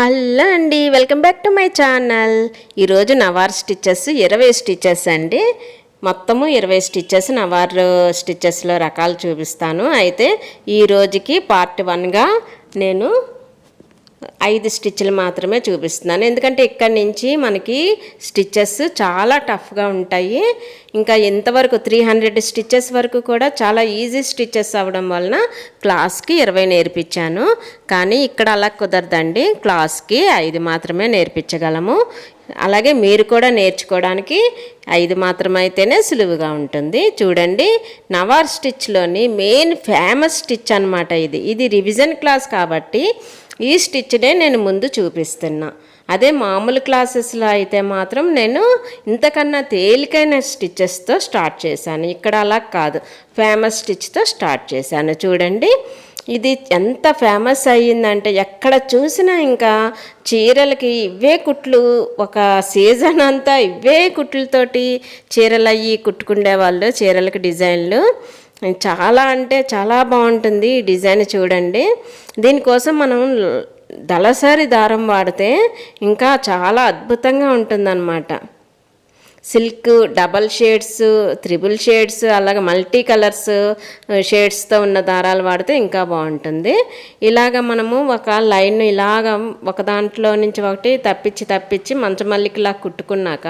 Hello అండి welcome back to my channel. ఈరోజు నవార్ స్టిచెస్ ఇరవై స్టిచ్చెస్ అండి. మొత్తము ఇరవై స్టిచ్చెస్ నవార్ స్టిచెస్లో రకాలు చూపిస్తాను. అయితే ఈ రోజుకి పార్ట్ వన్గా నేను ఐదు స్టిచ్లు మాత్రమే చూపిస్తున్నాను. ఎందుకంటే ఇక్కడ నుంచి మనకి స్టిచ్చెస్ చాలా టఫ్గా ఉంటాయి. ఇంకా ఇంతవరకు త్రీ హండ్రెడ్ స్టిచ్చెస్ వరకు కూడా చాలా ఈజీ స్టిచ్చెస్ అవ్వడం వలన క్లాస్కి ఇరవై నేర్పించాను. కానీ ఇక్కడ అలా కుదరదండి. క్లాస్కి ఐదు మాత్రమే నేర్పించగలము. అలాగే మీరు కూడా నేర్చుకోవడానికి ఐదు మాత్రమైతేనే సులువుగా ఉంటుంది. చూడండి నవార్ స్టిచ్లోని మెయిన్ ఫేమస్ స్టిచ్ అనమాట ఇది. ఇది రివిజన్ క్లాస్ కాబట్టి ఈ స్టిచ్నే నేను ముందు చూపిస్తున్నా. అదే మామూలు క్లాసెస్లో అయితే మాత్రం నేను ఇంతకన్నా తేలికైన స్టిచ్చెస్తో స్టార్ట్ చేశాను. ఇక్కడ అలా కాదు. ఫేమస్ స్టిచ్తో స్టార్ట్ చేశాను. చూడండి. ఇది ఎంత ఫేమస్ అయ్యిందంటే ఎక్కడ చూసినా ఇంకా చీరలకి ఇవే కుట్లు ఒక సీజన్ అంతా ఇవే కుట్లతోటి చీరలు అయ్యి కుట్టుకుండే వాళ్ళు చీరలకి డిజైన్లు. చాలా అంటే చాలా బాగుంటుంది ఈ డిజైన్ చూడండి. దీనికోసం మనం దళసరి దారం వాడితే ఇంకా చాలా అద్భుతంగా ఉంటుందన్నమాట. Silk double shades triple shades అలాగే మల్టీ కలర్స్ షేడ్స్తో ఉన్న దారాలు వాడితే ఇంకా బాగుంటుంది. ఇలాగ మనము ఒక లైన్ ఇలాగ ఒక దాంట్లో నుంచి ఒకటి తప్పించి తప్పించి మంచమల్లికిలా కుట్టుకున్నాక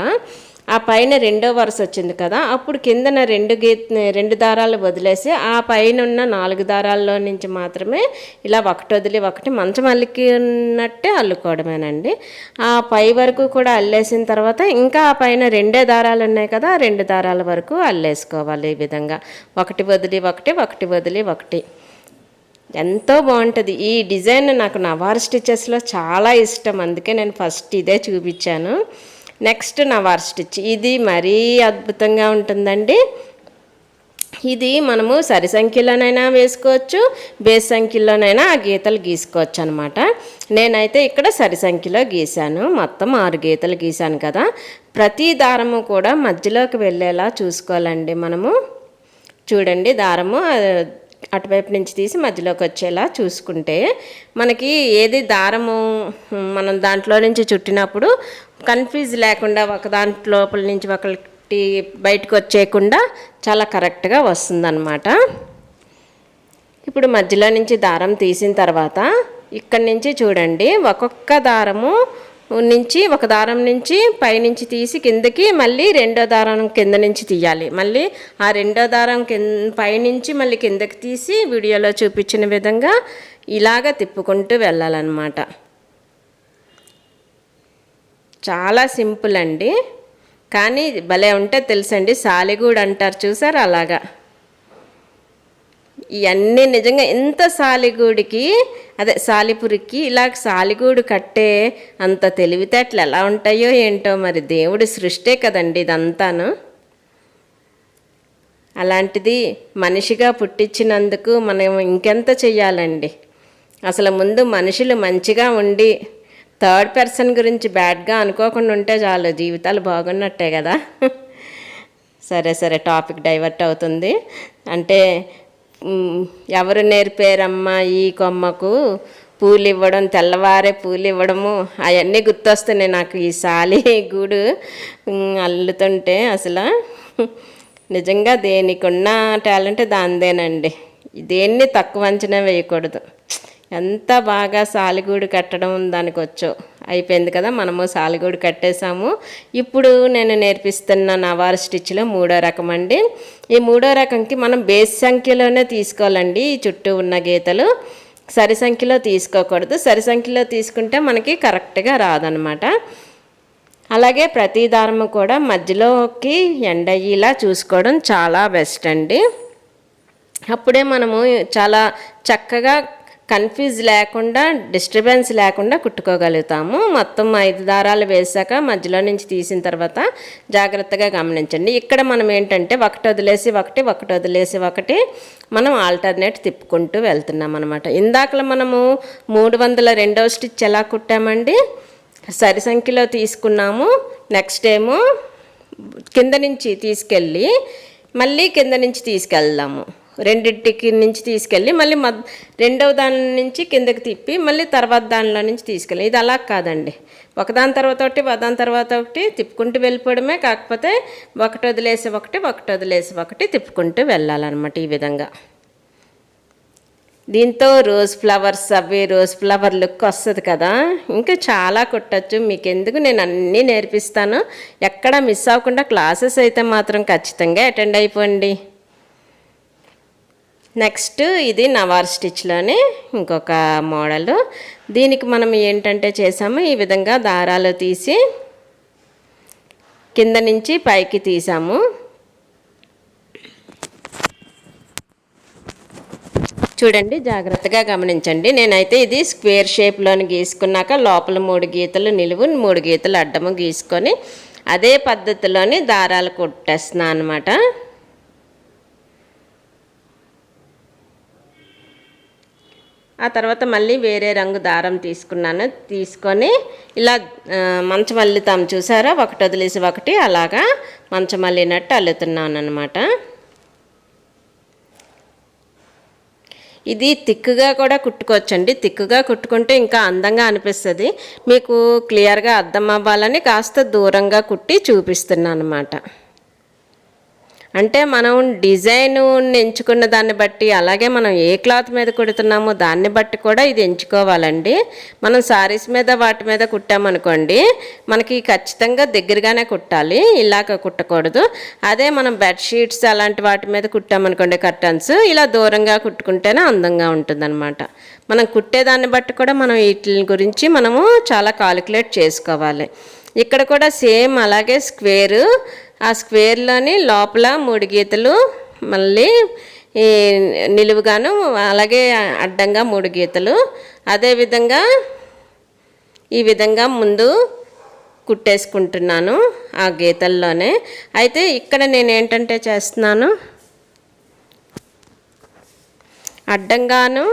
ఆ పైన రెండో వరుస వచ్చింది కదా అప్పుడు కిందన రెండు గీ రెండు దారాలు వదిలేసి ఆ పైన ఉన్న నాలుగు దారాల్లో నుంచి మాత్రమే ఇలా ఒకటి వదిలి ఒకటి మంచం అల్లికినట్టే అల్లుకోవడమేనండి. ఆ పై వరకు కూడా అల్లేసిన తర్వాత ఇంకా ఆ పైన రెండే దారాలు ఉన్నాయి కదా రెండు దారాల వరకు అల్లేసుకోవాలి ఈ విధంగా. ఒకటి వదిలి ఒకటి ఒకటి వదిలి ఒకటి. ఎంతో బాగుంటుంది. ఈ డిజైన్ నాకు నవార్ స్టిచెస్లో చాలా ఇష్టం. అందుకే నేను ఫస్ట్ ఇదే చూపించాను. నెక్స్ట్ నవార్ స్టిచ్. ఇది మరీ అద్భుతంగా ఉంటుందండి. ఇది మనము సరి సంఖ్యలోనైనా వేసుకోవచ్చు బేస్ సంఖ్యలోనైనా ఆ గీతలు గీసుకోవచ్చు అనమాట నేనైతే ఇక్కడ సరి సంఖ్యలో గీశాను. మొత్తం ఆరు గీతలు గీశాను కదా. ప్రతి దారము కూడా మధ్యలోకి వెళ్ళేలా చూసుకోవాలండి మనము. చూడండి దారము అటువైపు నుంచి తీసి మధ్యలోకి వచ్చేలా చూసుకుంటే మనకి ఏది దారము మనం దాంట్లో నుంచి చుట్టినప్పుడు కన్ఫ్యూజ్ లేకుండా ఒక దాంట్లో లోపల నుంచి ఒకటి బయటకు వచ్చేయకుండా చాలా కరెక్ట్గా వస్తుందన్నమాట. ఇప్పుడు మధ్యలో నుంచి దారం తీసిన తర్వాత ఇక్కడి నుంచి చూడండి ఒక్కొక్క దారము నుంచి ఒక దారం నుంచి పైనుంచి తీసి కిందకి మళ్ళీ రెండో దారం కింద నుంచి తీయాలి. మళ్ళీ ఆ రెండో దారం కింద పైనుంచి మళ్ళీ కిందకి తీసి వీడియోలో చూపించిన విధంగా ఇలాగ తిప్పుకుంటూ వెళ్ళాలన్నమాట. చాలా సింపుల్ అండి. కానీ భలే ఉంటే తెలుసండి సాలిగూడు అంటారు చూసారు అలాగా? ఇవన్నీ నిజంగా ఎంత సాలిగూడికి అదే సాలిపురికి ఇలా సాలిగూడు కట్టే అంత తెలివితేటలు ఎలా ఉంటాయో ఏంటో మరి దేవుడి సృష్టే కదండి ఇదంతాను. అలాంటిది మనిషిగా పుట్టించినందుకు మనం ఇంకెంత చెయ్యాలండి? అసలు ముందు మనుషులు మంచిగా ఉండి థర్డ్ పర్సన్ గురించి బ్యాడ్గా అనుకోకుండా ఉంటే చాలు జీవితాలు బాగున్నట్టే కదా. సరే సరే టాపిక్ డైవర్ట్ అవుతుంది. అంటే ఎవరు నేర్పారమ్మా ఈ కొమ్మకు? పూలు ఇవ్వడం తెల్లవారే పూలు ఇవ్వడము అవన్నీ గుర్తొస్తున్నాయి నాకు ఈ సాలి గూడు. అల్లుతుంటే అసలు నిజంగా దేనికి ఉన్న టాలెంట్ దానిదేనండి. దేన్ని తక్కువ అంచనా వేయకూడదు. ఎంత బాగా సాలిగూడు కట్టడం దానికి వచ్చో అయిపోయింది కదా మనము సాలిగూడు కట్టేసాము ఇప్పుడు నేను నేర్పిస్తున్న నవారు స్టిచ్లో మూడో రకం అండి. ఈ మూడో రకంకి మనం బేస్ సంఖ్యలోనే తీసుకోవాలండి ఈ చుట్టూ ఉన్న గీతలు. సరి సంఖ్యలో తీసుకోకూడదు. సరి సంఖ్యలో తీసుకుంటే మనకి కరెక్ట్గా రాదనమాట. అలాగే ప్రతి దారము కూడా మధ్యలోకి ఎండ అయ్యేలా చూసుకోవడం చాలా బెస్ట్ అండి. అప్పుడే మనము చాలా చక్కగా కన్ఫ్యూజ్ లేకుండా డిస్టర్బెన్స్ లేకుండా కుట్టుకోగలుగుతాము. మొత్తం ఐదు దారాలు వేసాక మధ్యలో నుంచి తీసిన తర్వాత జాగ్రత్తగా గమనించండి. ఇక్కడ మనం ఏంటంటే ఒకటి వదిలేసి ఒకటి ఒకటి వదిలేసి ఒకటి మనం ఆల్టర్నేట్ తిప్పుకుంటూ వెళ్తున్నాం అనమాట ఇందాకలో మనము మూడు వందల రెండవ స్టిచ్ ఎలా కుట్టామండి? సరి సంఖ్యలో తీసుకున్నాము. నెక్స్ట్ ఏమో కింద నుంచి తీసుకెళ్ళి మళ్ళీ కింద నుంచి తీసుకెళ్దాము. రెండింటికి నుంచి తీసుకెళ్ళి మళ్ళీ మద్ రెండవ దాని నుంచి కిందకి తిప్పి మళ్ళీ తర్వాత దానిలో నుంచి తీసుకెళ్ళి. ఇది అలా కాదండి. ఒకదాని తర్వాత ఒకటి ఒకదాని తర్వాత ఒకటి తిప్పుకుంటూ వెళ్ళిపోవడమే కాకపోతే ఒకటి వదిలేసి ఒకటి ఒకటి వదిలేసి ఒకటి తిప్పుకుంటూ వెళ్ళాలన్నమాట ఈ విధంగా. దీంతో రోజ్ ఫ్లవర్స్ అవి రోజ్ ఫ్లవర్ లుక్ వస్తుంది కదా. ఇంకా చాలా కుట్టచ్చు. మీకు ఎందుకు నేను అన్నీ నేర్పిస్తాను. ఎక్కడ మిస్ అవ్వకుండా క్లాసెస్ అయితే మాత్రం ఖచ్చితంగా అటెండ్ అయిపోండి. నెక్స్ట్ ఇది నవార్ స్టిచ్లోనే ఇంకొక మోడల్. దీనికి మనం ఏంటంటే చేసాము ఈ విధంగా దారాలు తీసి కింద నుంచి పైకి తీసాము. చూడండి జాగ్రత్తగా గమనించండి. నేనైతే ఇది స్క్వేర్ షేప్లోని గీసుకున్నాక లోపల మూడు గీతలు నిలువు మూడు గీతలు అడ్డము గీసుకొని అదే పద్ధతిలోని దారాలు కుట్టేస్తున్నాను అనమాట ఆ తర్వాత మళ్ళీ వేరే రంగు దారం తీసుకున్నాను. తీసుకొని ఇలా మంచం అల్లుతాం చూసారా? ఒకటి వదిలేసి ఒకటి అలాగా మంచం అల్లినట్టు అల్లుతున్నాను అనమాట ఇది తిక్కుగా కూడా కుట్టుకోవచ్చండి. తిక్కుగా కుట్టుకుంటే ఇంకా అందంగా అనిపిస్తుంది. మీకు క్లియర్గా అర్థం అవ్వాలని కాస్త దూరంగా కుట్టి చూపిస్తున్నాను అనమాట అంటే మనం డిజైన్ ఎంచుకున్న దాన్ని బట్టి అలాగే మనం ఏ క్లాత్ మీద కుడుతున్నామో దాన్ని బట్టి కూడా ఇది ఎంచుకోవాలండి. మనం శారీస్ మీద వాటి మీద కుట్టామనుకోండి మనకి ఖచ్చితంగా దగ్గరగానే కుట్టాలి ఇలాగ కుట్టకూడదు. అదే మనం బెడ్షీట్స్ అలాంటి వాటి మీద కుట్టామనుకోండి కర్టన్స్ ఇలా దూరంగా కుట్టుకుంటేనే అందంగా ఉంటుందన్నమాట. మనం కుట్టేదాన్ని బట్టి కూడా మనం వీటి గురించి మనము చాలా కాలిక్యులేట్ చేసుకోవాలి. ఇక్కడ కూడా సేమ్ అలాగే స్క్వేరు ఆ స్క్వేర్లోని లోపల మూడు గీతలు మళ్ళీ ఈ నిలువుగాను అలాగే అడ్డంగా మూడు గీతలు. అదేవిధంగా ఈ విధంగా ముందు కుట్టేసుకుంటున్నాను ఆ గీతల్లోనే. అయితే ఇక్కడ నేను ఏంటంటే చేస్తున్నాను అడ్డంగాను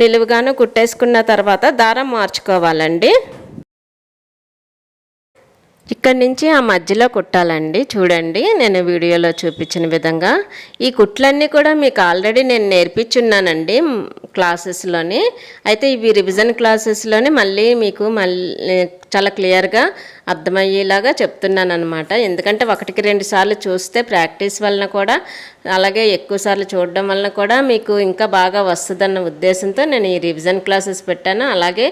నిలువుగాను కుట్టేసుకున్న తర్వాత దారం మార్చుకోవాలండి. ఇక్కడ నుంచి ఆ మధ్యలో కుట్టాలండి. చూడండి నేను వీడియోలో చూపించిన విధంగా. ఈ కుట్లన్నీ కూడా మీకు ఆల్రెడీ నేను నేర్పించున్నానండి క్లాసెస్లోని. అయితే ఇవి రివిజన్ క్లాసెస్లోని మళ్ళీ మీకు మళ్ళీ చాలా క్లియర్గా అర్థమయ్యేలాగా చెప్తున్నాను అనమాట ఎందుకంటే ఒకటికి రెండు సార్లు చూస్తే ప్రాక్టీస్ వలన కూడా అలాగే ఎక్కువ సార్లు చూడడం వలన కూడా మీకు ఇంకా బాగా వస్తుందన్న ఉద్దేశంతో నేను ఈ రివిజన్ క్లాసెస్ పెట్టాను. అలాగే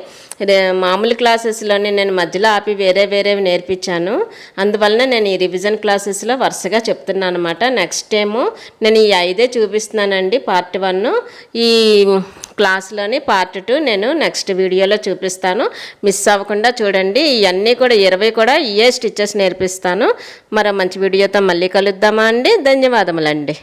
మామూలు క్లాసెస్లోనే నేను మధ్యలో ఆపి వేరే వేరేవి నేర్పించాను. అందువలన నేను ఈ రివిజన్ క్లాసెస్లో వరుసగా చెప్తున్నాను అనమాట నెక్స్ట్ ఏమో నేను ఈ ఐదే చూపిస్తున్నానండి పార్ట్ వన్ ఈ క్లాస్లోని పార్ట్ టూ నేను నెక్స్ట్ వీడియోలో చూపిస్తాను. మిస్ అవ్వకుండా చూడండి. ఇవన్నీ కూడా ఇరవై కూడా ఇయే స్టిచ్చెస్ నేర్పిస్తాను. మరో మంచి వీడియోతో మళ్ళీ కలుద్దామా అండి? ధన్యవాదములండి.